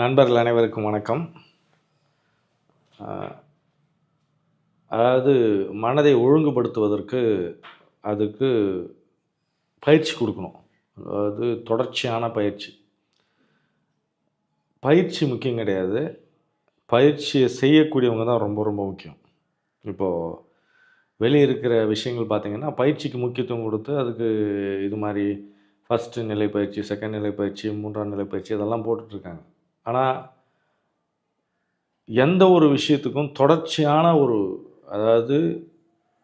நண்பர்கள் அனைவருக்கும் வணக்கம். அதாவது மனதை ஒழுங்குபடுத்துவதற்கு அதுக்கு பயிற்சி கொடுக்கணும். அதாவது தொடர்ச்சியான பயிற்சி. பயிற்சி முக்கியம் கிடையாது. பயிற்சியை செய்யக்கூடியவங்க தான் ரொம்ப ரொம்ப முக்கியம். இப்போது வெளியே இருக்கிற விஷயங்கள் பார்த்தீங்கன்னா பயிற்சிக்கு முக்கியத்துவம் கொடுத்து அதுக்கு இது மாதிரி ஃபஸ்ட்டு நிலை பயிற்சி செகண்ட் நிலை பயிற்சி மூன்றாம் நிலை பயிற்சி இதெல்லாம் போட்டுட்ருக்காங்க ஆனால் எந்த ஒரு விஷயத்துக்கும் தொடர்ச்சியான ஒரு அதாவது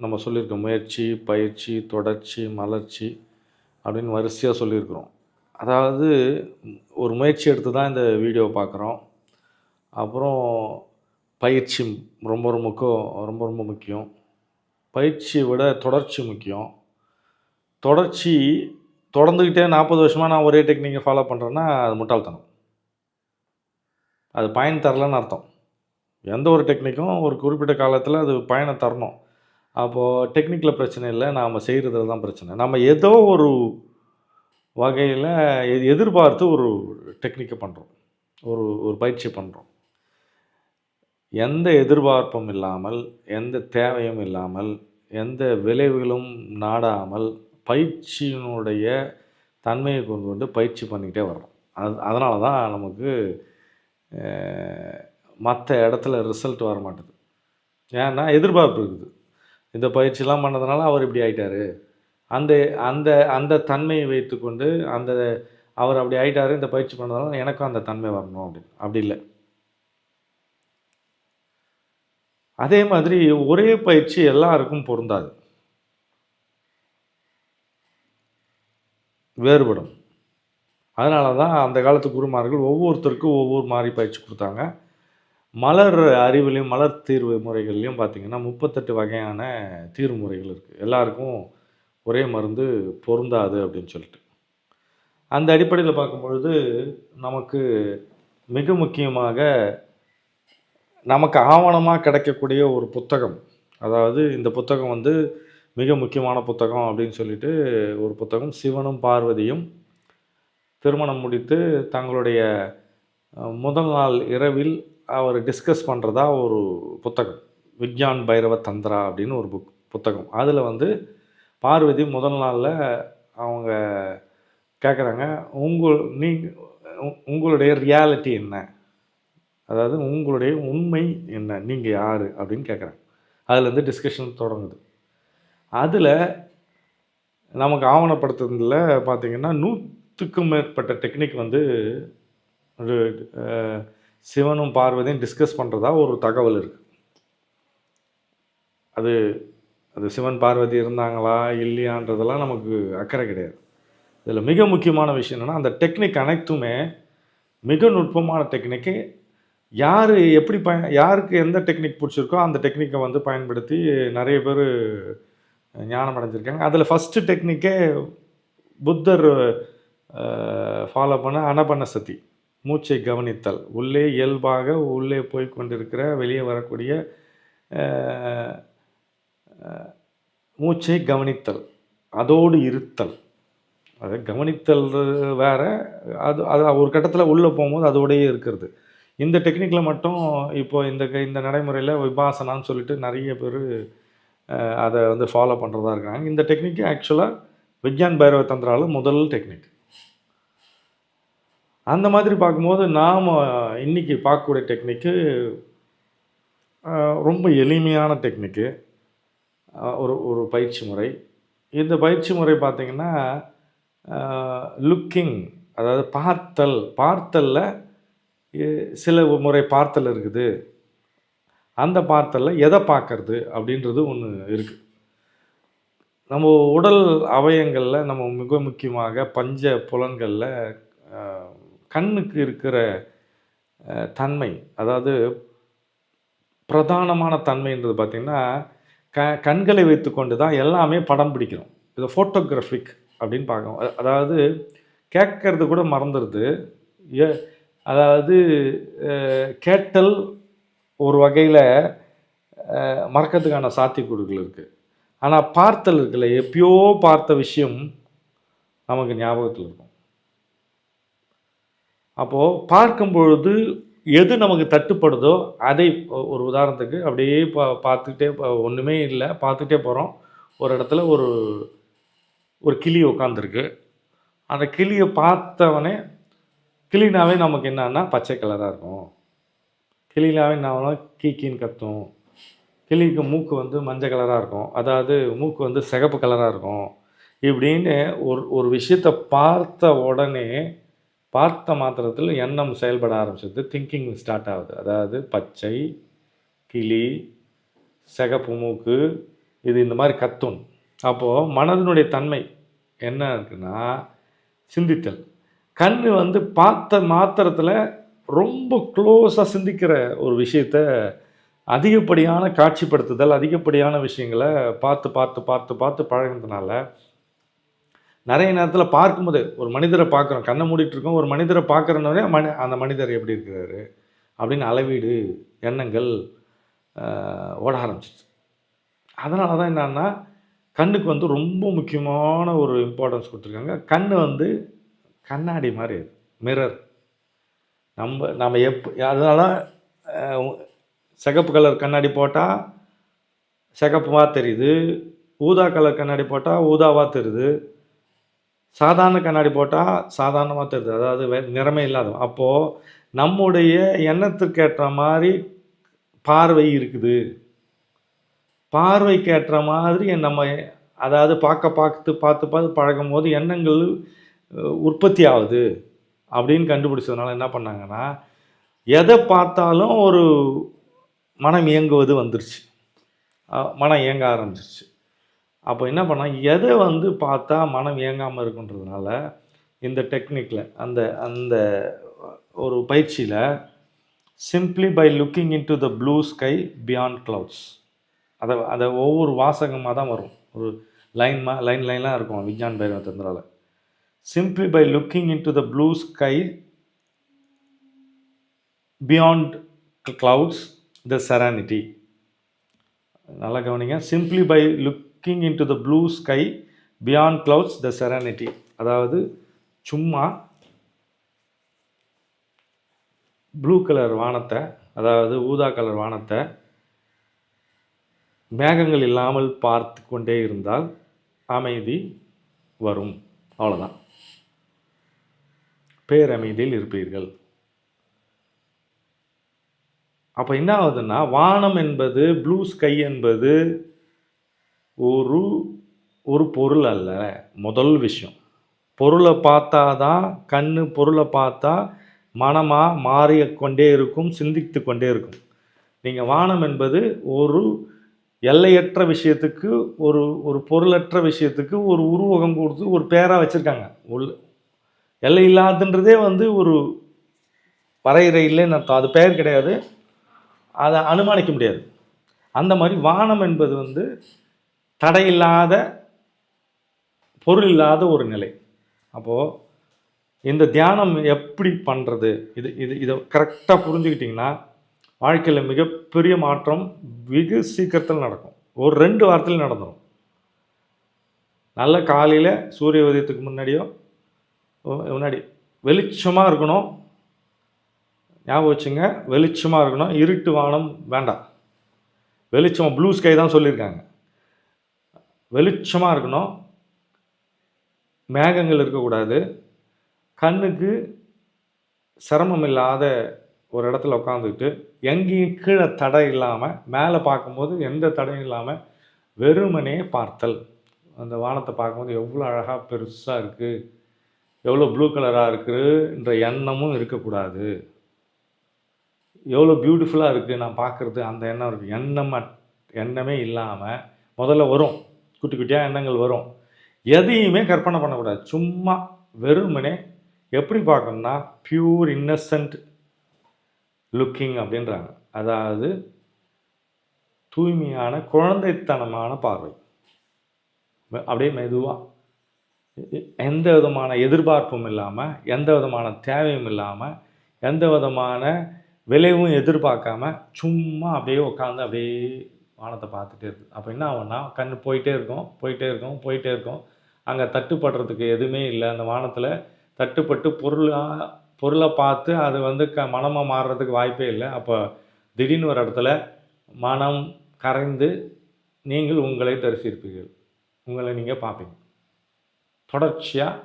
நம்ம சொல்லியிருக்கோம் முயற்சி பயிற்சி தொடர்ச்சி மலர்ச்சி அப்படின்னு வரிசையாக சொல்லியிருக்கிறோம். அதாவது ஒரு முயற்சி எடுத்து தான் இந்த வீடியோ பார்க்குறோம். அப்புறம் பயிற்சி ரொம்ப ரொம்ப ரொம்ப ரொம்ப முக்கியம். பயிற்சியை விட தொடர்ச்சி முக்கியம். தொடர்ச்சி தொடர்ந்துக்கிட்டே நாற்பது வருஷமாக நான் ஒரே டெக்னிக்கை ஃபாலோ பண்ணுறேன்னா அது முட்டாள்தனம். அது பயன் தரலன்னு அர்த்தம். எந்த ஒரு டெக்னிக்கும் ஒரு குறிப்பிட்ட காலத்தில் அது பயனை தரணும். அப்போது டெக்னிக்கில் பிரச்சனை இல்லை நாம் செய்கிறதுல தான் பிரச்சனை. நம்ம ஏதோ ஒரு வகையில் எதிர்பார்த்து ஒரு டெக்னிக்கை பண்ணுறோம் ஒரு ஒரு பயிற்சி பண்ணுறோம் எந்த எதிர்பார்ப்பும் இல்லாமல் எந்த தேவையும் இல்லாமல் எந்த விளைவுகளும் நாடாமல் பயிற்சியினுடைய தன்மையை கொண்டு கொண்டு பயிற்சி பண்ணிக்கிட்டே வர்றோம். அது அதனால தான் நமக்கு மற்ற இடத்துல ரிசல்ட் வர மாட்டுது ஏன்னா எதிர்பார்ப்பு இருக்குது. இந்த பயிற்சிலாம் பண்ணதுனால அவர் இப்படி ஆயிட்டார். அந்த அந்த அந்த தன்மையை வைத்துக்கொண்டு அந்த அவர் அப்படி ஆயிட்டாரு இந்த பயிற்சி பண்ணதுனால எனக்கும் அந்த தன்மை வரணும் அப்படின்னு அப்படி இல்லை. அதே மாதிரி ஒரே பயிற்சி எல்லாருக்கும் பொருந்தாது. வேறுபடும். அதனால தான் அந்த காலத்து குருமார்கள் ஒவ்வொருத்தருக்கும் ஒவ்வொரு மாதிரி பயிற்சி கொடுத்தாங்க. மலர் அறிவிலையும் மலர் தீர்வு முறைகள்லையும் பார்த்திங்கன்னா முப்பத்தெட்டு வகையான தீர்வு முறைகள் இருக்குது எல்லாருக்கும் ஒரே மருந்து பொருந்தாது அப்படின்னு சொல்லிட்டு. அந்த அடிப்படையில் பார்க்கும்பொழுது நமக்கு மிக முக்கியமாக நமக்கு ஆவணமாக கிடைக்கக்கூடிய ஒரு புத்தகம். அதாவது இந்த புத்தகம் வந்து மிக முக்கியமான புத்தகம் அப்படின்னு சொல்லிட்டு ஒரு புத்தகம் சிவனும் பார்வதியும் திருமணம் முடித்து தங்களுடைய முதல் நாள் இரவில் அவர் டிஸ்கஸ் பண்ணுறதா ஒரு புத்தகம். விக்யான் பைரவ தந்திரா அப்படின்னு ஒரு புக் புத்தகம். அதில் வந்து பார்வதி முதல் நாளில் அவங்க கேட்குறாங்க உங்கள் நீங்கள் உங்களுடைய ரியாலிட்டி என்ன? அதாவது உங்களுடைய உண்மை என்ன? நீங்கள் யார்? அப்படின்னு கேட்குறாங்க அதுலேருந்து டிஸ்கஷன் தொடங்குது. அதில் நமக்கு ஆவணப்படுத்துறதுல பார்த்தீங்கன்னா நூற்றுக்கும் மேற்பட்ட டெக்னிக் வந்து ஒரு சிவனும் பார்வதியும் டிஸ்கஸ் பண்ணுறதா ஒரு தகவல் இருக்குது அது அது சிவன் பார்வதி இருந்தாங்களா இல்லையான்றதெல்லாம் நமக்கு அக்கறை கிடையாது. இதில் மிக முக்கியமான விஷயம் என்னென்னா அந்த டெக்னிக் அனைத்துமே மிக நுட்பமான டெக்னிக்கு யார் எப்படி பய யாருக்கு எந்த டெக்னிக் பிடிச்சிருக்கோ அந்த டெக்னிக்கை வந்து பயன்படுத்தி நிறைய பேர் ஞானம் அடைஞ்சிருக்காங்க அதில் ஃபஸ்ட்டு டெக்னிக்கே புத்தர் ஃபாலோ பண்ண அனபனசதி மூச்சை கவனித்தல். உள்ளே இயல்பாக உள்ளே போய் கொண்டிருக்கிற வெளியே வரக்கூடிய மூச்சை கவனித்தல். அதோடு இருத்தல். அது கவனித்தல் வேற அது அது ஒரு கட்டத்தில் உள்ளே போகும்போது அதோடையே இருக்கிறது. இந்த டெக்னிக்கில் மட்டும் இப்போ இந்த க- இந்த நடைமுறையில் விபாசனான்னு சொல்லிட்டு நிறைய பேர் அதை வந்து ஃபாலோ பண்ணுறதா இருக்காங்க. இந்த டெக்னிக்கு ஆக்சுவலாக விக்யான் பைரவ தந்திரால முதல் டெக்னிக். அந்த மாதிரி பார்க்கும்போது நாம் இன்னைக்கு பார்க்கக்கூடிய டெக்னிக்கு ரொம்ப எளிமையான டெக்னிக்கு ஒரு ஒரு பயிற்சி முறை. இந்த பயிற்சி முறை பார்த்திங்கன்னா லுக்கிங் அதாவது பார்த்தல். பார்த்தலில் சில முறை பார்த்தல் இருக்குது. அந்த பார்த்தலில் எதை பார்க்கறது அப்படின்றது ஒன்று இருக்குது நம்ம உடல் அவயங்களில் நம்ம மிக முக்கியமாக பஞ்ச புலன்களில் கண்ணுக்கு இருக்கிற தன்மை அதாவது பிரதானமான தன்மைன்றது பார்த்திங்கன்னா க கண்களை வைத்துக்கொண்டு தான் எல்லாமே படம் பிடிக்கிறோம். இது ஃபோட்டோகிராஃபிக் அப்படின்னு பார்க்கணும் அதாவது கேட்கறது கூட மறந்துடுது ஏ அதாவது கேட்டல் ஒரு வகையில் மறக்கிறதுக்கான சாத்தியக்கூறுகள் இருக்குது ஆனால் பார்த்தல் இருக்குல்ல எப்பயோ பார்த்த விஷயம் நமக்கு ஞாபகத்தில் இருக்கும். அப்போது பார்க்கும் பொழுது எது நமக்கு தட்டுப்படுதோ அதை ஒரு உதாரணத்துக்கு அப்படியே பா பார்த்துக்கிட்டே ஒன்றுமே இல்லை. பார்த்துக்கிட்டே போகிறோம் ஒரு இடத்துல ஒரு ஒரு கிளி உட்காந்துருக்கு அந்த கிளியை பார்த்தவனே கிளினாவே நமக்கு என்னன்னா பச்சை கலராக இருக்கும். கிளினாவே என்ன கீக்கின்னு கத்தும். கிளிக்கு மூக்கு வந்து மஞ்சள் கலராக இருக்கும். அதாவது மூக்கு வந்து சிகப்பு கலராக இருக்கும். இப்படின்னு ஒரு ஒரு விஷயத்தை பார்த்த உடனே பார்த்த மாத்திரத்தில் எண்ணம் செயல்பட ஆரம்பிச்சது. திங்கிங் ஸ்டார்ட் ஆகுது. அதாவது பச்சை கிளி சிகப்பு மூக்கு இது இந்த மாதிரி கத்தும். அப்போது மனதினுடைய தன்மை என்ன இருக்குன்னா சிந்தித்தல். கண் வந்து பார்த்த மாத்திரத்தில் ரொம்ப க்ளோஸாக சிந்திக்கிற ஒரு விஷயத்த அதிகப்படியான காட்சிப்படுத்துதல் அதிகப்படியான விஷயங்களை பார்த்து பார்த்து பார்த்து பார்த்து பழகினதுனால நிறைய நேரத்தில் பார்க்கும்போது ஒரு மனிதரை பார்க்குறோம். கண்ணை மூடிட்டு இருக்கோம். ஒரு மனிதரை பார்க்குறனோடனே மனி அந்த மனிதர் எப்படி இருக்கிறாரு? அப்படின்னு அளவீடு எண்ணங்கள் ஓட ஆரம்பிச்சிச்சு அதனால தான் என்னன்னா கண்ணுக்கு வந்து ரொம்ப முக்கியமான ஒரு இம்பார்ட்டன்ஸ் கொடுத்துருக்காங்க. கண் வந்து கண்ணாடி மாதிரி மிரர் நம்ம நம்ம எப் அதனால சிகப்பு கலர் கண்ணாடி போட்டால் சிகப்புமாக தெரியுது. ஊதா கலர் கண்ணாடி போட்டால் ஊதாவாக தெரியுது. சாதாரண கண்ணாடி போட்டால் சாதாரணமாக தெரியுது அதாவது வே- நிறமே இல்லாத. அப்போது நம்முடைய எண்ணத்துக்கேற்ற மாதிரி பார்வை இருக்குது. பார்வைக்கு ஏற்ற மாதிரி நம்ம அதாவது பார்க்க பார்த்து பார்த்து பார்த்து பழகும் போது எண்ணங்கள் உற்பத்தி ஆகுது அப்படின்னு கண்டுபிடிச்சதுனால என்ன பண்ணாங்கன்னா எதை பார்த்தாலும் ஒரு மனம் இயங்குவது வந்துருச்சு. மனம் இயங்க ஆரம்பிச்சிருச்சு. அப்போ என்ன பண்ணால் எதை வந்து பார்த்தா மனம் இயங்காமல் இருக்குன்றதுனால இந்த டெக்னிக்கில் அந்த அந்த ஒரு பயிற்சியில் simply by looking into the blue sky beyond clouds அதை அதை ஒவ்வொரு வாசகமாக தான் வரும். ஒரு லைன் மா லைன் லைன்லாம் இருக்கும் Vigyan Bhairava தந்திரால simply by looking into the blue sky beyond clouds the serenity நல்லா கவனிங்க. Simply by look looking into the blue sky beyond clouds the serenity அதாவது சும்மா ப்ளூ கலர் வானத்தை அதாவது ஊதா கலர் வானத்தை மேகங்கள் இல்லாமல் பார்த்து கொண்டே இருந்தால் அமைதி வரும். அவ்வளோதான் பேரமைதியில் இருப்பீர்கள். அப்போ என்ன ஆகுதுன்னா வானம் என்பது ப்ளூ ஸ்கை என்பது ஒரு ஒரு பொருள் அல்ல. முதல் விஷயம். பொருளை பார்த்தா தான் கண் பொருளை பார்த்தா மனமாக மாறிக்கொண்டே இருக்கும் சிந்தித்து கொண்டே இருக்கும். நீங்கள் வானம் என்பது ஒரு எல்லையற்ற விஷயத்துக்கு ஒரு ஒரு பொருளற்ற விஷயத்துக்கு ஒரு உருவகம் கொடுத்து ஒரு பேராக வச்சுருக்காங்க. உள் எல்லை இல்லாதுன்றதே வந்து ஒரு வரையறை இல்லைன்னு அர்த்தம். அது பெயர் கிடையாது. அதை அனுமானிக்க முடியாது. அந்த மாதிரி வானம் என்பது வந்து தடையில்லாத பொருள் இல்லாத ஒரு நிலை. அப்போது இந்த தியானம் எப்படி பண்ணுறது இது இது இதை கரெக்டாக புரிஞ்சுக்கிட்டிங்கன்னா வாழ்க்கையில் மிகப்பெரிய மாற்றம் வெகு சீக்கிரத்தில் நடக்கும். ஒரு ரெண்டு வாரத்தில் நடந்துடும் நல்ல காலையில் சூரிய உதயத்துக்கு முன்னாடியோ முன்னாடி வெளிச்சமாக இருக்கணும். ஞாபகம் வச்சுங்க வெளிச்சமாக இருக்கணும். இருட்டு வானம் வேண்டாம். வெளிச்சம் ப்ளூ ஸ்கை தான் சொல்லியிருக்காங்க. வெளிச்சமாக இருக்கணும். மேகங்கள் இருக்கக்கூடாது. கண்ணுக்கு சிரமம் இல்லாத ஒரு இடத்துல உட்காந்துக்கிட்டு எங்கேயும் கீழே தடை இல்லாமல் மேலே பார்க்கும்போது எந்த தடையும் இல்லாமல் வெறுமனே பார்த்தல். அந்த வானத்தை பார்க்கும்போது எவ்வளோ அழகாக பெருசாக இருக்குது எவ்வளோ ப்ளூ கலராக இருக்குன்ற எண்ணமும் இருக்கக்கூடாது. எவ்வளோ பியூட்டிஃபுல்லாக இருக்குது நான் பார்க்குறது அந்த எண்ணம் இருக்குது எண்ணம் மட்- எண்ணமே இல்லாமல் முதல்ல வரும். குட்டி குட்டியாக எண்ணங்கள் வரும். எதையுமே கற்பனை பண்ணக்கூடாது. சும்மா வெறுமனே எப்படி பார்க்கணும்னா பியூர் இன்னசென்ட் லுக்கிங் அப்படின்றாங்க. அதாவது தூய்மையான குழந்தைத்தனமான பார்வை. மெ- அப்படியே மெதுவாக எந்த விதமான எதிர்பார்ப்பும் இல்லாமல் எந்த விதமான தேவையும் இல்லாமல் எந்த விதமான விளைவும் எதிர்பார்க்காம சும்மா அப்படியே உட்காந்து அப்படியே வானத்தை பார்த்துட்டே இருக்குது அப்போ என்ன ஆகும்னா கண் போயிட்டே இருக்கும் போயிட்டே இருக்கும் போயிட்டே இருக்கும். அங்கே தட்டுப்படுறதுக்கு எதுவுமே இல்லை. அந்த வானத்தில் தட்டுப்பட்டு பொருளாக பொருளை பார்த்து அது வந்து க மனமாக மாறுறதுக்கு வாய்ப்பே இல்லை. அப்போ திடீர்னு ஒரு இடத்துல மனம் கரைந்து நீங்கள் உங்களை தரிசிருப்பீர்கள் உங்களை நீங்கள் பார்ப்பீங்க. தொடர்ச்சியாக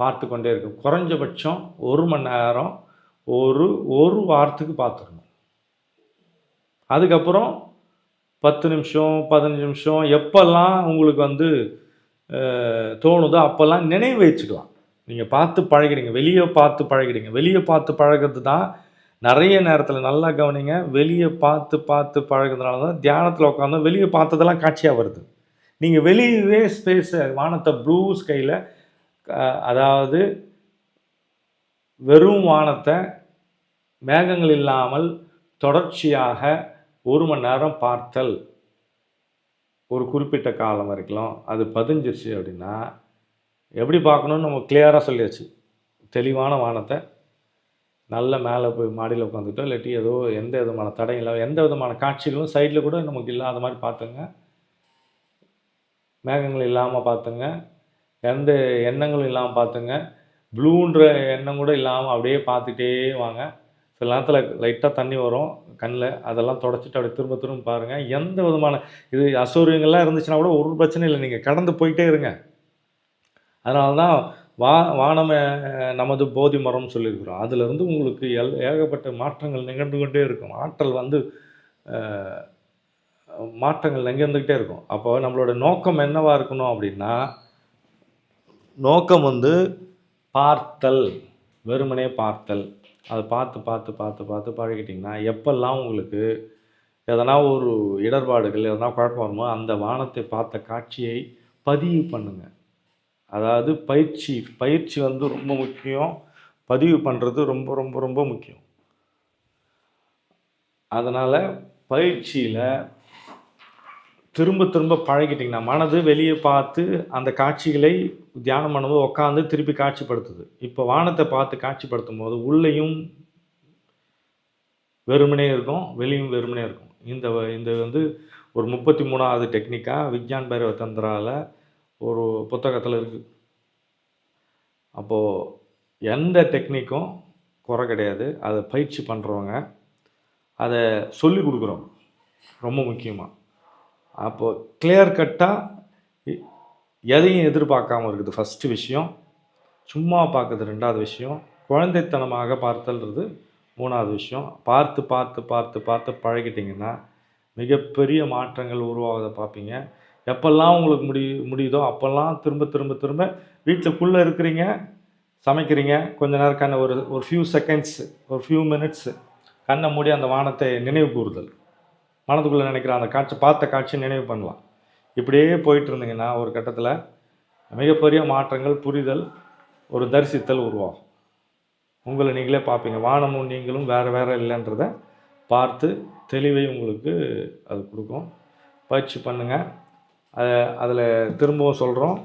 பார்த்து கொண்டே இருக்கும். குறைஞ்சபட்சம் ஒரு மணி நேரம் ஒரு ஒரு வாரத்துக்கு பார்த்துக்கணும். அதுக்கப்புறம் பத்து நிமிஷம் பதினஞ்சு நிமிஷம் எப்போல்லாம் உங்களுக்கு வந்து தோணுதோ அப்போல்லாம் நினைவு வச்சுக்கலாம். நீங்கள் பார்த்து பழகிறீங்க வெளியே பார்த்து பழகிறீங்க வெளியே பார்த்து பழகிறது தான் நிறைய நேரத்தில் நல்லா கவனிங்க. வெளியே பார்த்து பார்த்து பழகுறதுனால தான் தியானத்தில் உட்காந்து வெளியே பார்த்ததெல்லாம் காட்சியாக வருது. நீங்கள் வெளியவே ஸ்பேஸை வானத்தை ப்ளூ ஸ்கையில் அதாவது வெறும் வானத்தை மேகங்கள் இல்லாமல் தொடர்ச்சியாக ஒரு மணி நேரம் பார்த்தல். ஒரு குறிப்பிட்ட காலம் வரைக்கும் அது பதிஞ்சிருச்சு அப்படின்னா எப்படி பார்க்கணும்னு நம்ம கிளியராக சொல்லியாச்சு. தெளிவான வானத்தை நல்ல மேலே போய் மாடியில் உட்காந்துட்டோ இல்லாட்டி ஏதோ எந்த விதமான தடையும் எந்த விதமான காட்சிகளும் சைடில் கூட நமக்கு இல்லாத மாதிரி பார்த்துங்க. மேகங்கள் இல்லாமல் பார்த்துங்க. எந்த எண்ணங்களும் இல்லாமல் பார்த்துங்க. ப்ளூன்ற எண்ணம் கூட இல்லாமல் அப்படியே பார்த்துட்டே வாங்க. சில நேரத்தில் லைட்டாக தண்ணி வரும் கண்ணில். அதெல்லாம் தொடச்சிட்டு அப்படியே திரும்ப திரும்ப பாருங்கள் எந்த விதமான இது அசௌரியங்கள்லாம் இருந்துச்சுன்னா கூட ஒரு பிரச்சனை இல்லை. நீங்கள் கடந்து போயிட்டே இருங்க. அதனால தான் வா வானம் நமது போதி மரம்னு சொல்லியிருக்கிறோம். அதிலிருந்து உங்களுக்கு எல் ஏகப்பட்ட மாற்றங்கள் நிகழ்ந்து கொண்டே இருக்கும். ஆற்றல் வந்து மாற்றங்கள் நிகழ்ந்துக்கிட்டே இருக்கும். அப்போ நம்மளோட நோக்கம் என்னவா இருக்கணும் அப்படின்னா நோக்கம் வந்து பார்த்தல் வெறுமனே பார்த்தல். அதை பார்த்து பார்த்து பார்த்து பார்த்து பழகிட்டிங்கன்னா எப்பெல்லாம் உங்களுக்கு எதனா ஒரு இடர்பாடுகள் எதனா குழப்பம் வருமோ அந்த வானத்தை பார்த்த காட்சியை பதிவு பண்ணுங்க. அதாவது பயிற்சி பயிற்சி வந்து ரொம்ப முக்கியம். பதிவு பண்ணுறது ரொம்ப ரொம்ப ரொம்ப முக்கியம். அதனால் பயிற்சியில் திரும்ப திரும்ப பழகிட்டிங்கன்னா மனது வெளியே பார்த்து அந்த காட்சிகளை தியானம் பண்ணும்போது உட்காந்து திருப்பி காட்சிப்படுத்துது. இப்போ வானத்தை பார்த்து காட்சிப்படுத்தும் போது உள்ளேயும் வெறுமனே இருக்கும் வெளியும் வெறுமனே இருக்கும். இந்த வ- இந்த வந்து ஒரு முப்பத்தி மூணாவது டெக்னிக்காக விக்யான் பைரவ தந்திரால ஒரு புத்தகத்தில் இருக்குது அப்போது எந்த டெக்னிக்கும் குறை கிடையாது. அதை பயிற்சி பண்ணுறவங்க அதை சொல்லி கொடுக்குறோம். ரொம்ப முக்கியமாக அப்போது கிளியர் கட்டாக எதையும் எதிர்பார்க்காம இருக்குது. ஃபஸ்ட்டு விஷயம் சும்மா பார்க்குறது. ரெண்டாவது விஷயம் குழந்தைத்தனமாக பார்த்தல்றது மூணாவது விஷயம். பார்த்து பார்த்து பார்த்து பார்த்து பழகிட்டிங்கன்னா மிகப்பெரிய மாற்றங்கள் உருவாவதை பார்ப்பீங்க. எப்பெல்லாம் உங்களுக்கு முடி முடியுதோ அப்போல்லாம் திரும்ப திரும்ப திரும்ப வீட்டுக்குள்ளே இருக்கிறீங்க சமைக்கிறீங்க. கொஞ்ச நேரம் கண்ணை ஒரு ஒரு ஃபியூ செகண்ட்ஸ் ஒரு ஃபியூ மினிட்ஸ் கண்ணை மூடி அந்த வானத்தை நினைவு கூறுதல். மனதுக்குள்ளே நினைக்கிற அந்த காட்சி பார்த்த காட்சி நினைவு பண்ணலாம். இப்படியே போயிட்டு இருந்தீங்கன்னா ஒரு கட்டத்தில் மிகப்பெரிய மாற்றங்கள் புரிதல் ஒரு தரிசித்தல் உருவாகும். உங்களை நீங்களே பார்ப்பீங்க. வானமும் நீங்களும் வேறு வேறு இல்லைன்றத பார்த்து தெளிவை உங்களுக்கு அது கொடுக்கும். பயிற்சி பண்ணுங்கள் அதை அதில் திரும்பவும் சொல்கிறோம்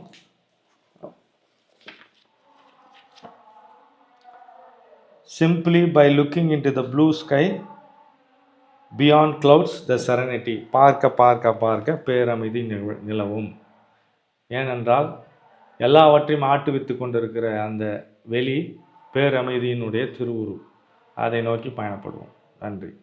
simply by looking into the blue sky beyond clouds the serenity பார்க்க பார்க்க பார்க்க பேரமைதி நிலவும். ஏனென்றால் எல்லாவற்றையும் ஆட்டுவித்து கொண்டிருக்கிற அந்த வெளி பேரமைதியினுடைய திருவுரு. அதை நோக்கி பயணப்படுவோம். நன்றி.